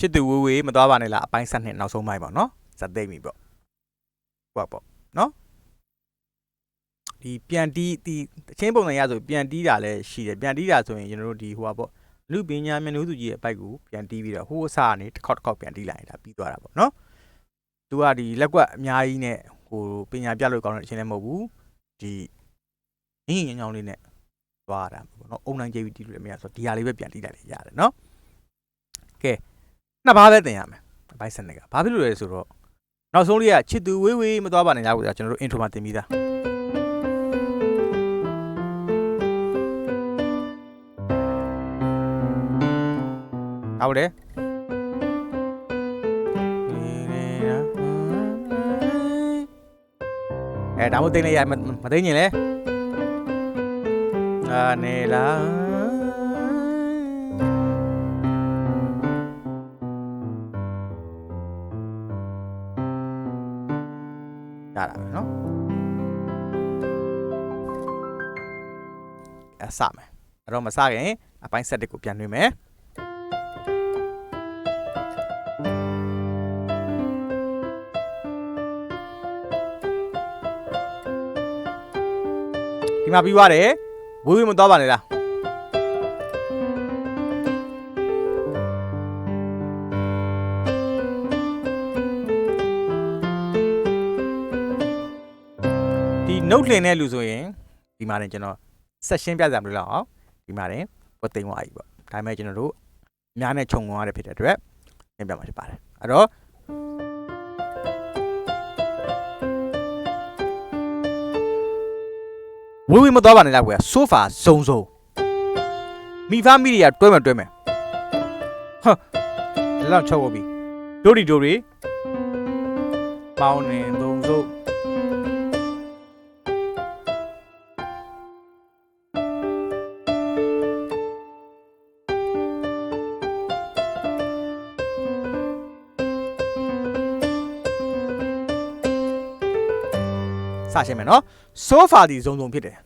ချစ်သူဝေးဝေးမသွားပါနဲ့လားအပိုင်းဆက်နှစ်နောက်ဆုံးပိုင်းပေါ့နော်ဇက်သိမ့်ပြီပေါ့ဟုတ်ပေါ့နော်ဒီပြန်တီးဒီအချင်းပုံစံရဆိုပြန်တီးတာလည်းရှိတယ်ပြန်တီးတာဆိုရင်ကျွန်တော်တို့ဒီဟိုပါပေါ့လူပညာမျက်နှာစုကြီးရဲ့အပိုက်ကိုပြန်တီးပြီးတော့ဟိုအစားကနေတစ်ခေါက်တစ်ခေါက်ပြန်တီးလိုက်ရင်ဒါပြီးသွားတာပေါ့နော်သူကဒီလက်ကွက်အများကြီးနဲ့ဟိုပညာပြလို့ကောင်းတဲ့အချင်းလည်းမဟုတ်ဘူးဒီငင်းငင်းညောင်းလေးနဲ့သွားတာပေါ့နော်အုံနိုင်ကြိတ်ပြီးတီးလို့လည်းမရဆိုတော့ဒီဟာလေးပဲပြန်တီးလိုက်လေရတယ်နော်ကဲ နှစ်ပါးပဲတင်ရမယ်အပိုင်းစနစ်ကဘာဖြစ်လို့လဲဆိုတော့နောက်ဆုံးလေးကချစ်သူဝေးဝေးမသွားပါနဲ့လားကိုကျွန်တော်တို့ intro မှာတင်ပြီးသားဟုတ်တယ်အဲဒါမှမသိနေရမမသိရင်လေအာနေလာ ရတာပဲနော်အစမယ်အဲ့တော့မစခင်အပိုင်းဆက်တစ်ကိုပြန်နှွေးမယ်ဒီမှာပြီးသွားတယ်ဝေးဝေးမသွားပါနဲ့လား ဒီနှုတ်လှင်တဲ့လူဆိုရင်ဒီမှာတင်ကျွန်တော်ဆက်ရှင်းပြကြမလို့လောက်အောင်ဒီမှာတင်ဘတ်သိမ်းသွားပြီပေါ့ဒါပေမဲ့ကျွန်တော်တို့အများနဲ့ခြုံငုံရတဲ့ဖြစ်တဲ့အတွက်ပြန်ပြမှာဖြစ်ပါတယ်အဲ့တော့ဝေးဝေးမသွားပါနဲ့လားကွာဆိုဖာစုံစုံမိဖာမိတွေကတွဲမယ်တွဲမယ်ဟာလောက်ချောက်ပြီဒိုရီဒိုရီပေါင်းနေသုံး စုံစရှင်းမယ်နော်ဆိုဖာဒီစုံစုံဖြစ်တယ်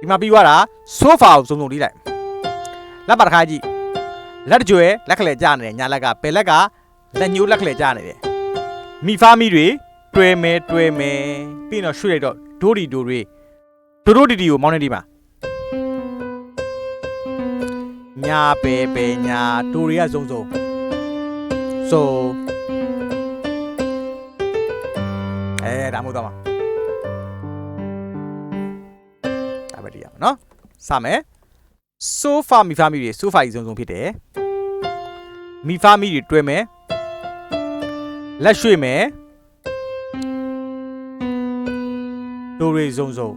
ဒီမှာပြီးသွားတာဆိုဖာကိုစုံစုံလေးလိုက်လက်ပါတစ်ခါကြည့်လက်တကြွယ်လက်ခလဲကြားနေတယ်ညာလက်ကဘယ်လက်ကလက်ညှိုးလက်ခလဲကြားနေတယ်မိဖာမိတွေတွဲမဲတွဲမဲပြီးတော့ရွှေ့လိုက်တော့ဒိုရီဒိုရီဒိုဒိုဒီဒီကိုမောင်းနေဒီမှာညာပဲပဲညာဒိုရီကစုံစုံဆို အဲဒါမှမဟုတ်တော့မှာဒါပဲတရားမယ်နော်စမယ်ဆိုဖာမိဖာမိတွေဆိုဖာကြီးစုံစုံဖြစ်တယ်မိဖာမိတွေတွဲမယ်လက်ရွှေ့မယ်ဒိုရီစုံစုံ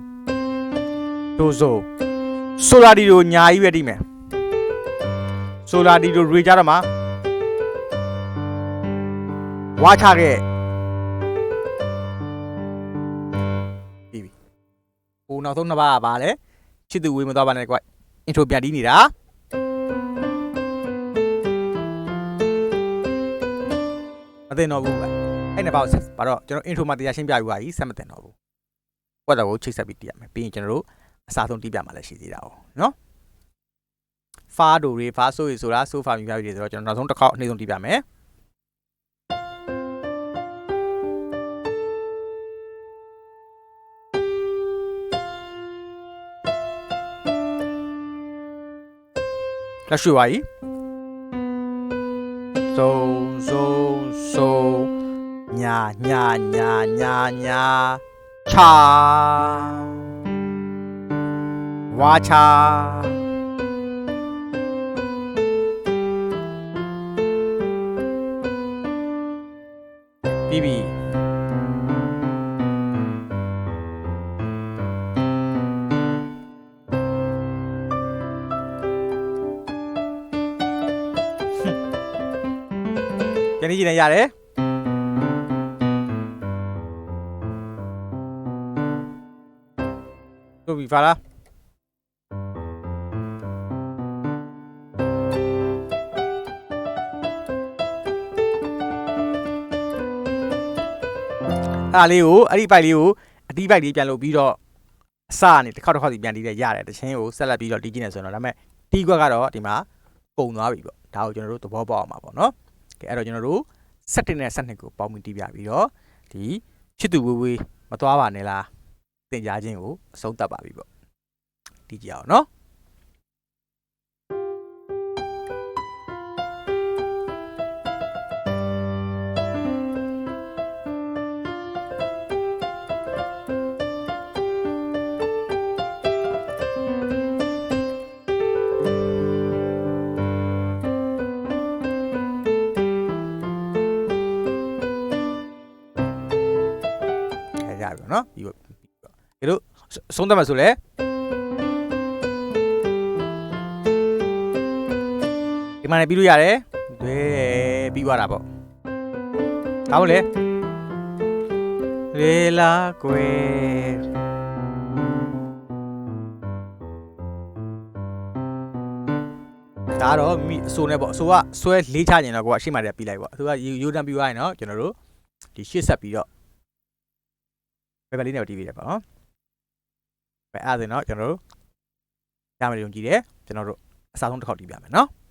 ဒိုဆိုဆိုလာဒီကိုညာကြီးပဲတိမယ်ဆိုလာဒီကိုရေကြတော့မှာဝါချခဲ့ နောက်ဆုံးနှစ်ပါးကပါလဲချစ်သူဝေးမသွားပါနဲ့ကွာအင်ထရိုပြန်တီးနေတာမသိတော့ဘူးကွာအဲ့နှစ်ပါးကိုဘာတော့ကျွန်တော်အင်ထရိုမှာတရားရှင်းပြယူပါကြီးဆက်မသိတော့ဘူးကွက်တော့ကိုချိတ်ဆက်ပြီးတီးရမယ်ပြီးရင်ကျွန်တော်တို့အစားဆုံးတီးပြမှာလည်းရှိသေးတာ哦နော်ဖာဒိုရီဖာဆိုရီဆိုတာဆိုဖာမြပြပြီဆိုတော့ကျွန်တော်နောက်ဆုံးတစ်ခေါက်အနည်းဆုံးတီးပြမယ် လက်ရွှေပါကြီးစုံစုံစုံညာညာညာညာညာချာဝါ ပြီးပြီပြန်ကြည့်နေရတယ်တို့ပြီဖာလားအားလေးကိုအဲ့ဒီပိုက်လေးကိုအတီးပိုက်လေးပြန်လုပ်ပြီးတော့အစကနေတစ်ခေါက်တစ်ခေါက်စီပြန်တီးတဲ့ရတယ်တချင်းကိုဆက်လက်ပြီးတော့တီးကြည့်နေဆိုရင်တော့ဒါပေမဲ့ဒီဒီကွက်ကတော့ဒီမှာပုံသွားပြီပေါ့ဒါကိုကျွန်တော်တို့သဘောပေါက်အောင်ပါပေါ့နော် ကဲအဲ့တော့ကျွန်တော်တို့7နဲ့7ကိုပေါင်းပြီးတီးပြပြီးတော့ဒီချစ်သူဝေးဝေးမသွားပါနဲ့လားသင်ကြားခြင်းကိုအဆုံးသတ်ပါပြီပေါ့တီးကြအောင်နော် ပြီပေါ့နော်ပြီးတော့ပြီးတော့ဒီလိုအဆုံးသတ်မှဆိုလဲဒီမှာလည်းပြီးလို့ရတယ်ဒွဲပြီးသွားတာပေါ့ဒါမို့လေလေလာကွယ်ဒါတော့မိအစိုးနဲ့ပေါ့အစိုးကဆွဲလေးချကျင်တော့ကိုကအရှိမတည်းပြီးလိုက်ပေါ့အစိုးကယူတန်ပြီးသွားရင်တော့ကျွန်တော်တို့ဒီရှေ့ဆက်ပြီးတော့ ဘယ်ဘက်လေးနဲ့တီးပြီးတယ်ပေါ့နော်။ဘယ်အဲ့ဒါဆိုရင်တော့ကျွန်တော်တို့ရမယ်လို့ယုံကြည်တယ်ကျွန်တော်တို့အစားဆုံးတစ်ခေါက်တီးပြမယ်နော်။